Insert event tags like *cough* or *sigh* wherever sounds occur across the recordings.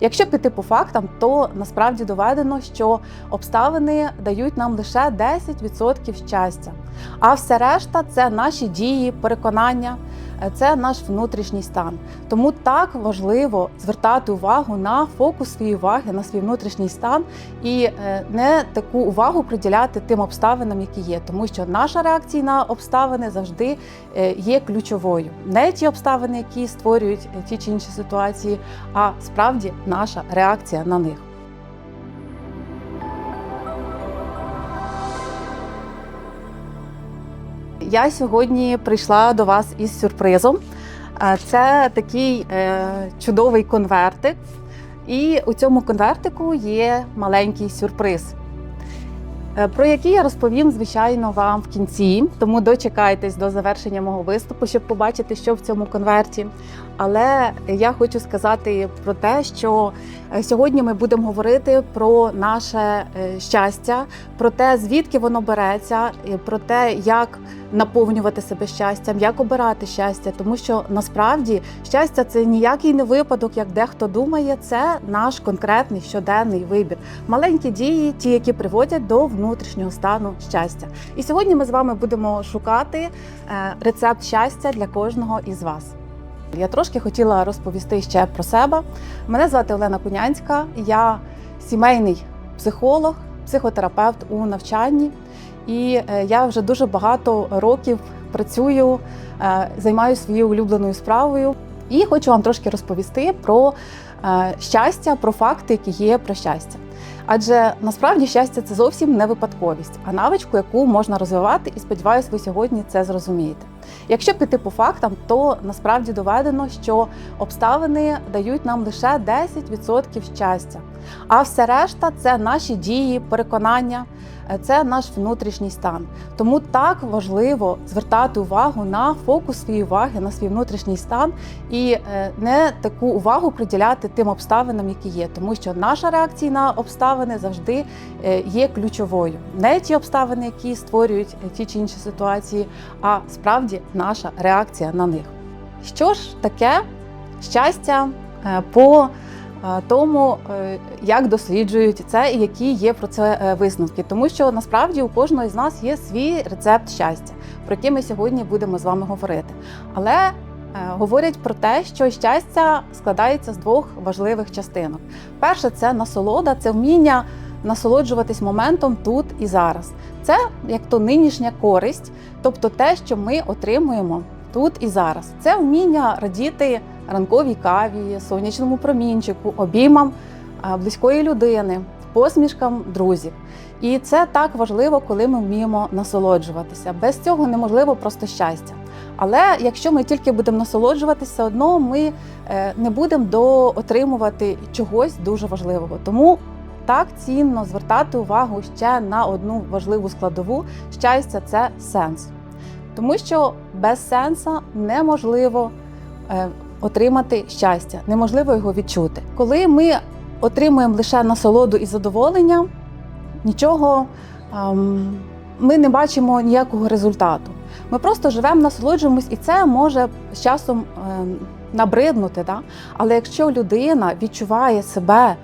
Якщо піти по фактам, то насправді доведено, що обставини дають нам лише 10% щастя, а все решта це наші дії, переконання. Це наш внутрішній стан. Тому так важливо звертати увагу на фокус своєї уваги, на свій внутрішній стан і е, не таку увагу приділяти тим обставинам, які є, тому що наша реакція на обставини завжди е, є ключовою. Не ті обставини, які створюють е, ті чи інші ситуації, а справді наша реакція на них. Я сьогодні прийшла до вас із сюрпризом. Е, Це такий е, чудовий конвертик, і у цьому конвертику є маленький сюрприз, про який я розповім, звичайно, вам в кінці. Тому дочекайтесь до завершення мого виступу, щоб побачити, що в цьому конверті. Але я хочу сказати про те, що е, сьогодні ми будемо говорити про наше е, щастя, про те, звідки воно береться, про те, як наповнювати себе щастям, як обирати щастя, тому що насправді щастя це ніякий не випадок, як дехто думає, це наш конкретний щоденний вибір. Маленькі дії, ті, які приводять до внутрішнього стану щастя. І сьогодні ми з вами будемо шукати е, рецепт щастя для кожного із вас. Я трошки хотіла розповісти ще про себе. Мене звати Олена Кунянська, я сімейний психолог, психотерапевт у навчанні. І е, я вже дуже багато років працюю, е, займаюся своєю улюбленою справою. І хочу вам трошки розповісти про щастя, про факти, які є про щастя. Адже насправді щастя це зовсім не випадковість, а навичку, яку можна розвивати, і сподіваюся, ви сьогодні це зрозумієте. Якщо піти по фактам, то насправді доведено, що обставини дають нам лише 10% щастя, а все решта це наші дії, переконання, е, це наш внутрішній стан. Тому так важливо звертати увагу на фокус своєї уваги, на свій внутрішній стан і е, не таку увагу приділяти тим обставинам, які є, тому що наша реакція на обставини завжди е, є ключовою. Не ті обставини, які створюють ті чи інші ситуації, а справді наша реакція на них. Що ж таке щастя по тому, е, як досліджують це і які є про це е, висновки, тому що насправді у кожного з нас є свій рецепт щастя, про який ми сьогодні будемо з вами говорити. Але е, говорять про те, що щастя складається з двох важливих частинок. Перше це насолода, це вміння насолоджуватись моментом тут і зараз. Це як то нинішня користь, тобто те, що ми отримуємо тут і зараз. Це вміння радіти ранковій каві, сонячному промінчику, обіймам близької людини, посмішкам друзів. І це так важливо, коли ми вміємо насолоджуватися. Без цього неможливо просто щастя. Але якщо ми тільки будемо насолоджуватися, одно ми е, не будемо доотримувати чогось дуже важливого. Тому так цінно звертати увагу ще на одну важливу складову щастя це сенс. Тому що без сенса неможливо е, отримати щастя, неможливо його відчути. Коли ми отримуємо лише насолоду і задоволення, нічого ем, ми не бачимо ніякого результату. Ми просто живемо, насолоджуємось, і це може з часом ем, набриднути. Да? Але якщо людина відчуває себе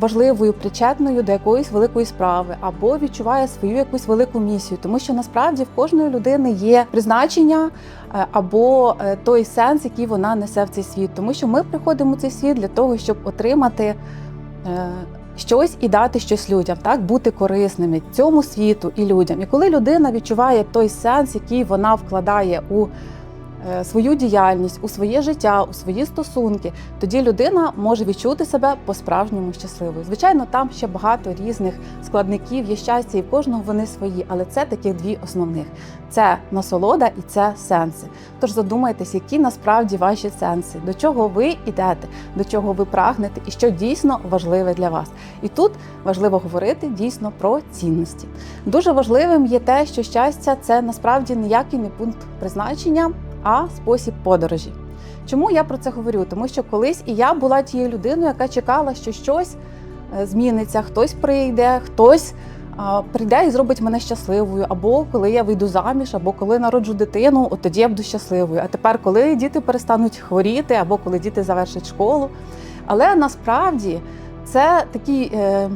важливою, причетною до якоїсь великої справи, або відчуває свою якусь велику місію, тому що насправді в кожної людини є призначення е, або е, той сенс, який вона несе в цей світ, тому що ми приходимо у цей світ для того, щоб отримати. е, Щось і дати щось людям, так бути корисними цьому світу і людям. І коли людина відчуває той сенс, який вона вкладає у е, свою діяльність, у своє життя, у свої стосунки, тоді людина може відчути себе по-справжньому щасливою. Звичайно, там ще багато різних складників є щастя, і в кожного вони свої, але це таких дві основних: це насолода і це сенси. Тож задумайтесь, які насправді ваші сенси, до чого ви йдете, до чого ви прагнете, і що дійсно важливе для вас. І тут важливо говорити дійсно про цінності. Дуже важливим є те, що щастя це насправді ніякий не пункт призначення, а спосіб подорожі. Чому я про це говорю? Тому що колись і я була тією людиною, яка чекала, що щось е, зміниться, хтось прийде, хтось прийде і зробить мене щасливою, або коли я вийду заміж, або коли народжу дитину, от тоді я буду щасливою. А тепер, коли діти перестануть хворіти, або коли діти завершать школу, Але насправді це такий е,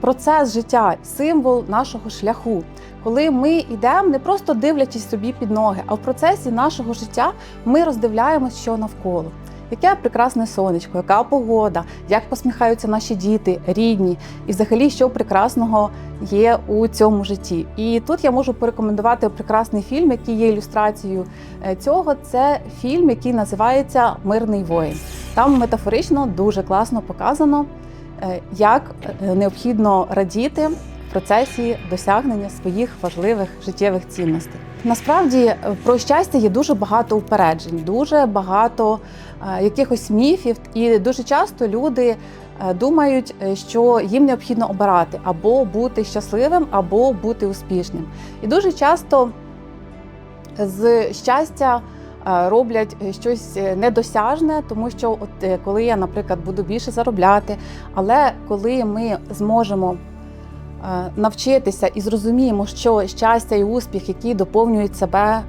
процес життя, символ нашого шляху. Коли ми йдемо, не просто дивлячись собі під ноги, а в процесі нашого життя ми роздивляємось, що навколо. Яке прекрасне сонечко, яка погода, як посміхаються наші діти, рідні, і взагалі, що прекрасного є у цьому житті. І тут я можу порекомендувати прекрасний фільм, який є ілюстрацією е, цього. Це фільм, який називається Мирний воїн. Там метафорично дуже класно показано, як е, необхідно радіти в процесі досягнення своїх важливих життєвих цінностей. Насправді е, про щастя є дуже багато упереджень, дуже багато е, якихось міфів, і дуже часто люди е, думають, е, що їм необхідно обирати або бути щасливим, або бути успішним. І дуже часто з щастя е, роблять щось недосяжне, тому що от е, коли я, наприклад, буду більше заробляти, але коли ми зможемо е, навчитися і зрозуміємо, що щастя і успіх, які доповнюють себе, е,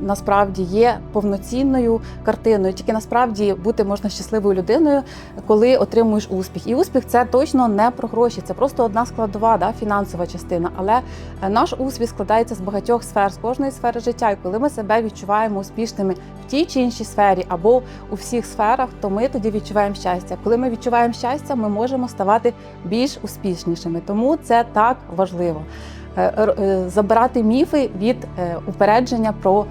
насправді є повноцінною картиною. Тільки насправді бути можна щасливою людиною, коли отримуєш успіх. І успіх це точно не про гроші, це просто одна складова, да, фінансова частина. Але е, наш успіх складається з багатьох сфер, з кожної сфери життя. І коли ми себе відчуваємо успішними в тій чи іншій сфері або у всіх сферах, то ми тоді відчуваємо щастя. Коли ми відчуваємо щастя, ми можемо ставати більш успішнішими. Тому це так важливо. Е, е, Забирати міфи від е, упередження про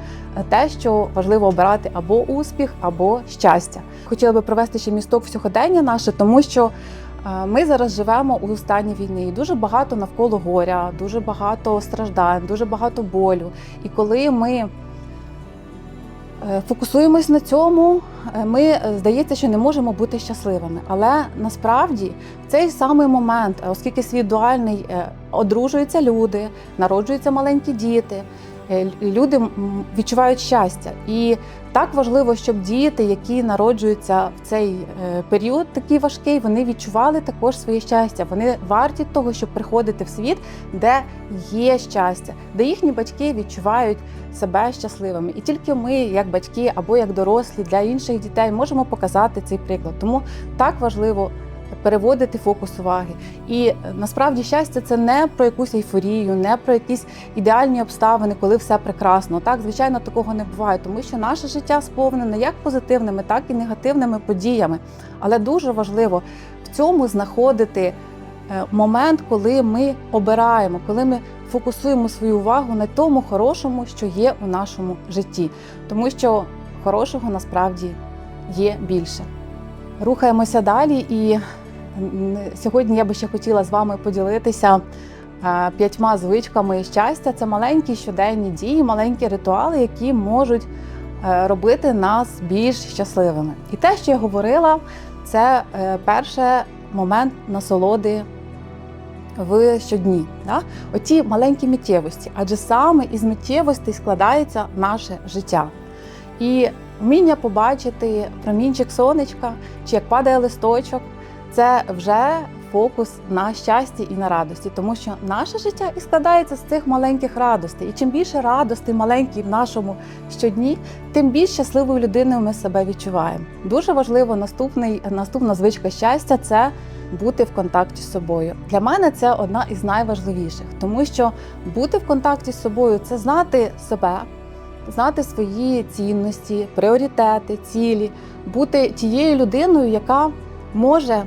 те, що важливо обирати або успіх, або щастя. Хотіла би провести ще місток в сьогодення наше, тому що ми зараз живемо у стані війни, і дуже багато навколо горя, дуже багато страждань, дуже багато болю. І коли ми фокусуємось на цьому, е, ми е, здається, що не можемо бути щасливими. Але насправді в цей самий момент, е, оскільки світ дуальний, е, одружуються люди, народжуються маленькі діти. Е, Люди відчувають щастя, і так важливо, щоб діти, які народжуються в цей е, період, такий важкий, вони відчували також своє щастя. Вони варті того, щоб приходити в світ, де є щастя, де їхні батьки відчувають себе щасливими. І тільки ми, як батьки або як дорослі для інших дітей, можемо показати цей приклад. Тому так важливо. Переводити фокус уваги, і е, насправді щастя це не про якусь ейфорію, не про якісь ідеальні обставини, коли все прекрасно. Так, звичайно, такого не буває, тому що наше життя сповнене як позитивними, так і негативними подіями. Але дуже важливо в цьому знаходити е, момент, коли ми обираємо, коли ми фокусуємо свою увагу на тому хорошому, що є у нашому житті, тому що хорошого насправді є більше. Рухаємося далі, і сьогодні я би ще хотіла з вами поділитися п'ятьма звичками щастя. Це маленькі щоденні дії, маленькі ритуали, які можуть е, робити нас більш щасливими. І те, що я говорила, це е, перше момент насолоди в щодні. Да? Оті маленькі миттєвості, адже саме із миттєвостей складається наше життя. І вміння побачити промінчик сонечка чи як падає листочок, це вже фокус на щасті і на радості, тому що наше життя і складається з цих маленьких радостей. І чим більше радостей маленьких в нашому щодні, тим більш щасливою людиною ми себе відчуваємо. Дуже важливо наступний, наступна звичка щастя це бути в контакті з собою. Для мене це одна із найважливіших, тому що бути в контакті з собою це знати себе, знати свої цінності, пріоритети, цілі, бути тією людиною, яка може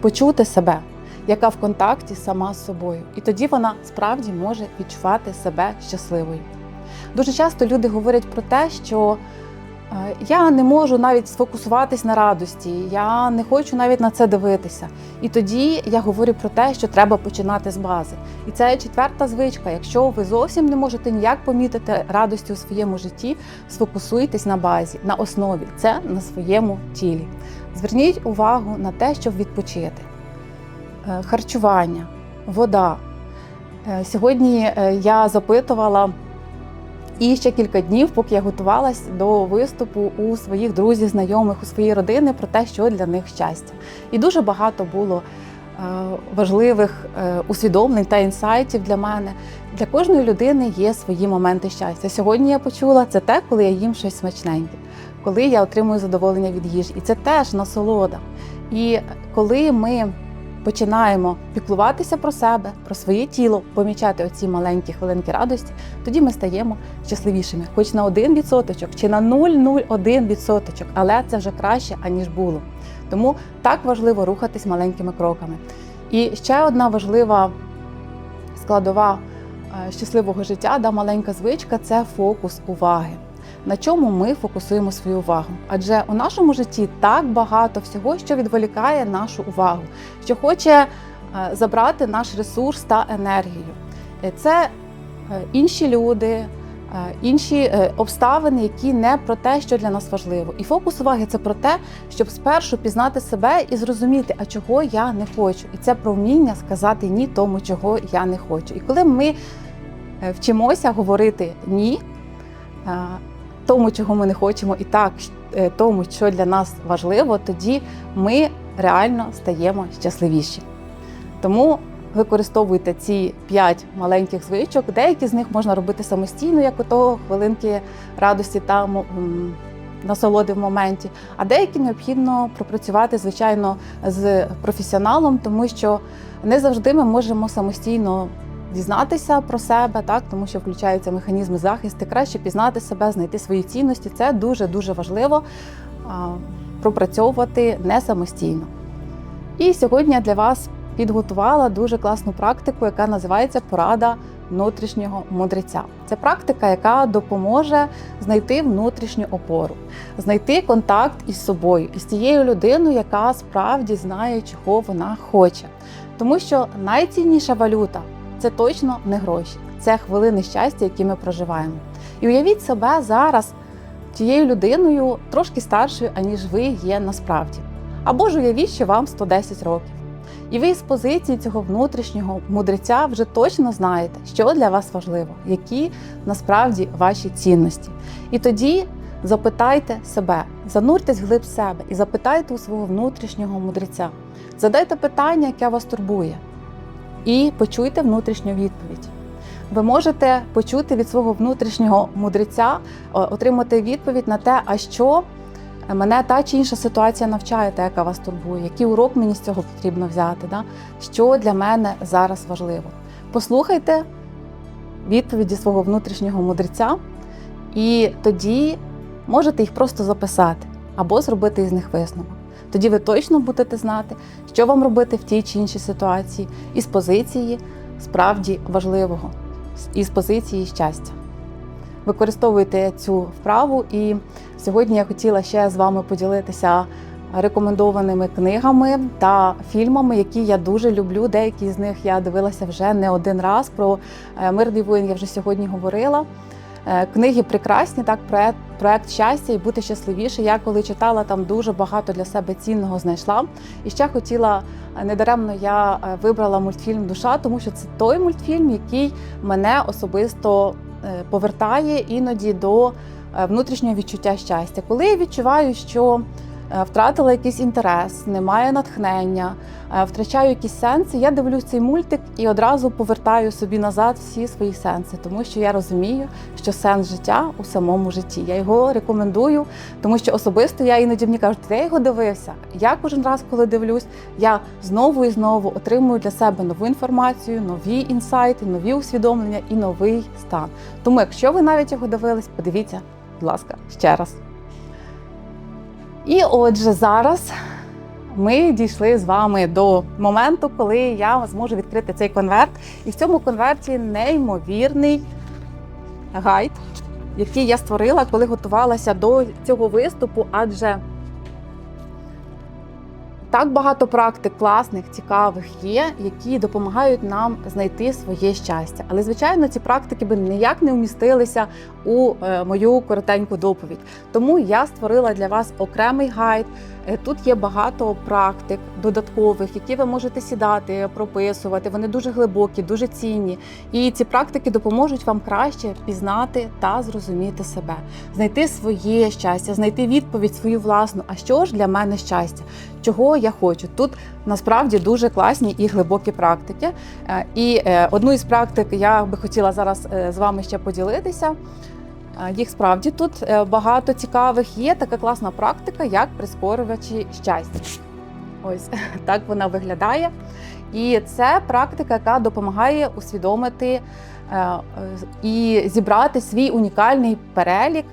почути себе, яка в контакті сама з собою. І тоді вона справді може відчувати себе щасливою. Дуже часто люди говорять про те, що е, я не можу навіть сфокусуватись на радості, я не хочу навіть на це дивитися. І тоді я говорю про те, що треба починати з бази. І це четверта звичка. Якщо ви зовсім не можете ніяк помітити радості у своєму житті, сфокусуйтесь на базі, на основі, це на своєму тілі. Зверніть увагу на те, щоб відпочити. Е, Харчування, вода. Е, Сьогодні е, я запитувала і ще кілька днів, поки я готувалась до виступу у своїх друзів, знайомих, у своїй родини про те, що для них щастя. І дуже багато було важливих усвідомлень та інсайтів для мене. Для кожної людини є свої моменти щастя. Сьогодні я почула це те, коли я їм щось смачненьке, коли я отримую задоволення від їжі. І це теж насолода. І коли ми починаємо піклуватися про себе, про своє тіло, помічати оці маленькі хвилинки радості, тоді ми стаємо щасливішими, хоч на 1% чи на 0,01%, але це вже краще, аніж було. Тому так важливо рухатись маленькими кроками. І ще одна важлива складова е, щасливого життя, да, маленька звичка це фокус уваги. На чому ми фокусуємо свою увагу? Адже у нашому житті так багато всього, що відволікає нашу увагу, що хоче е, забрати наш ресурс та енергію. Е, Це е, інші люди, інші обставини, які не про те, що для нас важливо. І фокус уваги це про те, щоб спершу пізнати себе і зрозуміти, а чого я не хочу. І це про вміння сказати ні тому, чого я не хочу. І коли ми вчимося говорити ні. Тому, чого ми не хочемо, і так е, тому, що для нас важливо, тоді ми реально стаємо щасливіші. Тому використовуйте ці п'ять маленьких звичок. Деякі з них можна робити самостійно, як ото хвилинки радості та насолоди в моменті. А деякі необхідно пропрацювати, звичайно, з професіоналом, тому що не завжди ми можемо самостійно дізнатися про себе, так тому що включаються механізми захисту. Краще пізнати себе, знайти свої цінності. Це дуже дуже важливо пропрацьовувати не самостійно. І сьогодні я для вас підготувала дуже класну практику, яка називається порада внутрішнього мудреця. Це практика, яка допоможе знайти внутрішню опору, знайти контакт із собою, із тією людиною, яка справді знає, чого вона хоче. Тому що найцінніша валюта це точно не гроші, це хвилини щастя, які ми проживаємо. І уявіть себе зараз тією людиною трошки старшою, аніж ви є насправді. Або ж уявіть, що вам 110 років. І ви з позиції цього внутрішнього мудреця вже точно знаєте, що для вас важливо, які насправді ваші цінності. І тоді запитайте себе, зануртесь вглиб себе і запитайте у свого внутрішнього мудреця. Задайте питання, яке вас турбує, і почуйте внутрішню відповідь. Ви можете почути від свого внутрішнього мудреця, отримати відповідь на те, а що мене та чи інша ситуація навчає, та, яка вас турбує, який урок мені з цього потрібно взяти, да? що для мене зараз важливо. Послухайте відповіді свого внутрішнього мудреця, і тоді можете їх просто записати або зробити із них висновок. Тоді ви точно будете знати, що вам робити в тій чи іншій ситуації із позиції справді важливого, із позиції щастя. Використовуйте цю вправу, і сьогодні я хотіла ще з вами поділитися рекомендованими книгами та фільмами, які я дуже люблю. Деякі з них я дивилася вже не один раз. Про е, мирний воїн я вже сьогодні говорила. Е, Книги прекрасні, так, проект, проект щастя і бути щасливіше. Я коли читала, там дуже багато для себе цінного знайшла. І ще хотіла е, недаремно я е, вибрала мультфільм Душа, тому що це той мультфільм, який мене особисто повертає іноді до внутрішнього відчуття щастя. Коли я відчуваю, що втратила якийсь інтерес, немає натхнення, е, втрачаю якісь сенси. Я дивлюсь цей мультик і одразу повертаю собі назад всі свої сенси, тому що я розумію, що сенс життя у самому житті. Я його рекомендую, тому що особисто я іноді мені кажуть, я його дивився. Я кожен раз, коли дивлюсь, я знову і знову отримую для себе нову інформацію, нові інсайти, нові усвідомлення і новий стан. Тому, якщо ви навіть його дивились, подивіться, будь ласка, ще раз. І отже, зараз ми дійшли з вами до моменту, коли я зможу відкрити цей конверт. І в цьому конверті неймовірний гайд, який я створила, коли готувалася до цього виступу, адже так багато практик класних, цікавих є, які допомагають нам знайти своє щастя. Але, звичайно, ці практики би ніяк не вмістилися у е, мою коротеньку доповідь. Тому я створила для вас окремий гайд. Е, Тут є багато практик додаткових, які ви можете сідати, прописувати. Вони дуже глибокі, дуже цінні. І ці практики допоможуть вам краще пізнати та зрозуміти себе, знайти своє щастя, знайти відповідь свою власну. А що ж для мене щастя? Чого я хочу? Тут насправді дуже класні і глибокі практики. Е, І е, одну із практик я би хотіла зараз з вами ще поділитися. Їх справді тут е, багато цікавих. Є така класна практика, як прискорювачі щастя. Ось *laughs* так вона виглядає. І це практика, яка допомагає усвідомити е, е, і зібрати свій унікальний перелік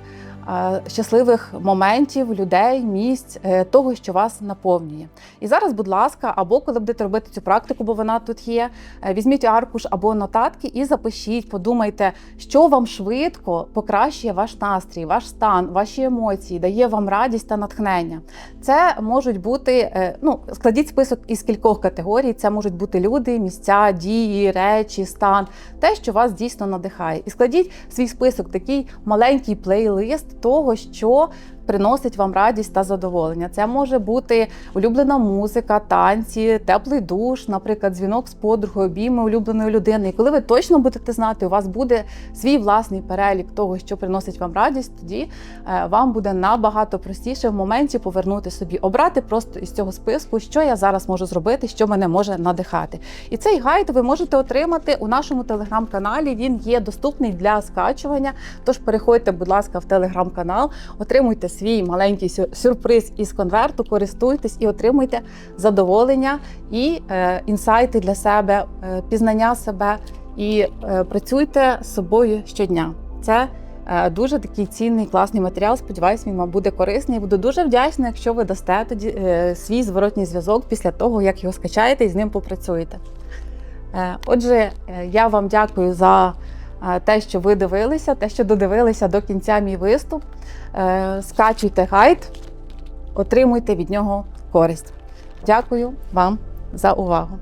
щасливих моментів, людей, місць, е, того, що вас наповнює. І зараз, будь ласка, або коли будете робити цю практику, бо вона тут є, е, візьміть аркуш або нотатки і запишіть, подумайте, що вам швидко покращує ваш настрій, ваш стан, ваші емоції, дає вам радість та натхнення. Це можуть бути, е, ну складіть список із кількох категорій. Це можуть бути люди, місця, дії, речі, стан, те, що вас дійсно надихає. І складіть свій список, такий маленький плейлист того, що приносить вам радість та задоволення. Це може бути улюблена музика, танці, теплий душ, наприклад, дзвінок з подругою, обійми улюбленої людини. І коли ви точно будете знати, у вас буде свій власний перелік того, що приносить вам радість, тоді е, вам буде набагато простіше в моменті повернути собі, обрати просто із цього списку, що я зараз можу зробити, що мене може надихати. І цей гайд ви можете отримати у нашому телеграм-каналі. Він є доступний для скачування. Тож переходьте, будь ласка, в телеграм-канал, отримуйте свій маленький сюрприз із конверту, користуйтесь і отримуйте задоволення і е, інсайти для себе, е, пізнання себе і е, працюйте з собою щодня. Це дуже такий цінний, класний матеріал. Сподіваюсь, він вам буде корисний. Буду дуже вдячна, якщо ви дасте тоді свій зворотній зв'язок після того, як його скачаєте і з ним попрацюєте. Отже, я вам дякую за те, що ви дивилися, те, що додивилися до кінця мій виступ. Е, Скачуйте гайд, отримуйте від нього користь. Дякую вам за увагу.